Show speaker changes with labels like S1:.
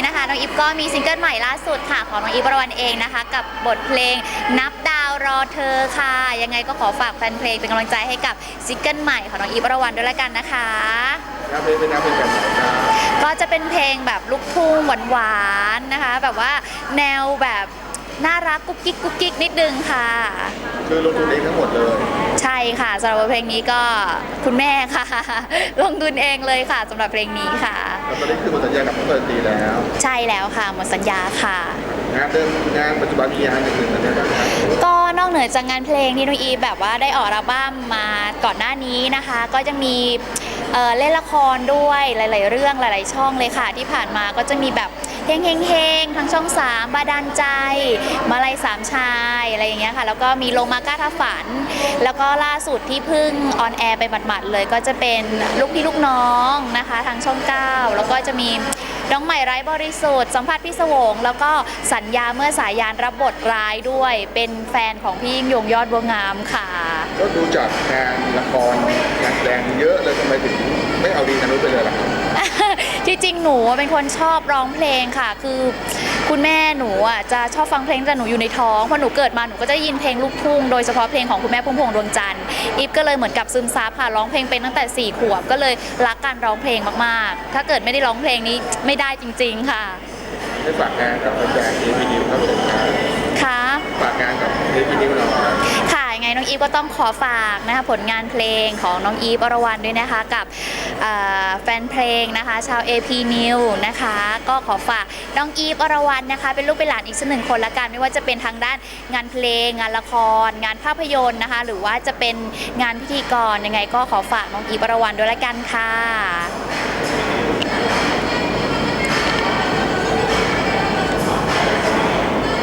S1: น้องอีฟก็มีซิงเกิลใหม่ล่าสุดค่ะของน้องอีฟประวันเองนะคะ กับบทเพลงนับดาวรอเธอค่ะ ยังไงก็ขอฝากแฟนเพลงเป็นกำลังใจให้กับซิงเกิลใหม่ของน้องอีฟประวันด้วยละกันนะคะ
S2: น้ำเพลงเป็นน้ำเพลงแบบไหนครับ
S1: ก็จะเป็นเพลงแบบลูกทุ่งหวานๆนะคะ แบบว่าแนวแบบน่ารักกุ๊กกิ๊กกุ๊กกิ๊กนิดนึงค่ะ
S2: คือลงทุนเองทั้งหมดเลย
S1: ใช่ ค่ะสำหรับเพลงนี้ก็คุณแม่ค่ะ ลงทุนเองเลยค่ะสำหรับเพลงนี้ค่ะ
S2: แล้วตอนนี้คือหมดสัญญากับน้องเตยตีแล้ว
S1: ใช่แล้วค่ะหมดสัญญาค่ะ
S2: งานเดิมงานปัจจุบันมีงานอย่างอื่นอะไรบ้างครับ
S1: ก็นอกเหนือจากงานเพลงที่น้องอีฟแบบว่าได้ออกอัลบั้มมาก่อนหน้านี้นะคะ ก็จะมี เอ่อเล่นละครด้วยหลาย ๆ เรื่องหลาย ๆ ช่องเลยค่ะ ที่ผ่านมาก็จะมีแบบเฮงเฮงเฮงทั้งช่อง3บาดาลใจ มาลัยสามชายอะไรอย่างเงี้ยค่ะ แล้วก็มีลงมาก้าท่าฝัน แล้วก็ล่าสุดที่เพิ่งออนแอร์ไปหมาดๆเลย ก็จะเป็นลูกพี่ลูกน้องนะคะทางช่อง9แล้วก็จะมีน้องใหม่ไร้บริสุทธิ์สัมภาษณ์พี่สวง แล้วก็สัญญาเมื่อสายยานรับบทร้ายด้วย เป็นแฟนของพี่ยิ่งยงยอดบัวงามค่ะ
S2: ก็ดูจากงานละครงานแสดงเยอะเลยทำไมถึงไม่เอาดีนานุษย์ไปเลยล่ะครับ
S1: ที่จริงหนูเป็นคนชอบร้องเพลงค่ะ คือคุณแม่หนูอะจะชอบฟังเพลงแต่หนูอยู่ในท้องพอหนูเกิดมาหนูก็จะได้ยินเพลงลูกทุ่งโดยเฉพาะเพลงของคุณแม่พุ่มพวงดวงจันทร์อีฟก็เลยเหมือนกับซึมซับค่ะร้องเพลงเป็นตั้งแต่4ี่ขวบก็เลยรักการร้องเพลงมากๆ ถ้าเกิดไม่ได้ร้องเพลงนี้ไม่ได้จริง ๆ ค่ะ
S2: ได้ฝากงานกับแฟนๆ AP New ครับผมครับ
S1: ค่ะ
S2: ฝากงานกับ AP New หน่อย
S1: ค่ะ ยังไงน้องอีฟก็ต้องขอฝากนะคะผลงานเพลงของน้องอีฟอรวรรณด้วยนะคะกับแฟนเพลงนะคะชาว AP New นะคะ ก็ขอฝากน้องอีฟอรวรรณนะคะ เป็นลูกเป็นหลานอีกสักหนึ่งคนละกัน ไม่ว่าจะเป็นทางด้านงานเพลง งานละคร งานภาพยนตร์นะคะ หรือว่าจะเป็นงานพิธีกรยังไงก็ขอฝากน้องอีฟอรวรรณด้วยละกันค่ะ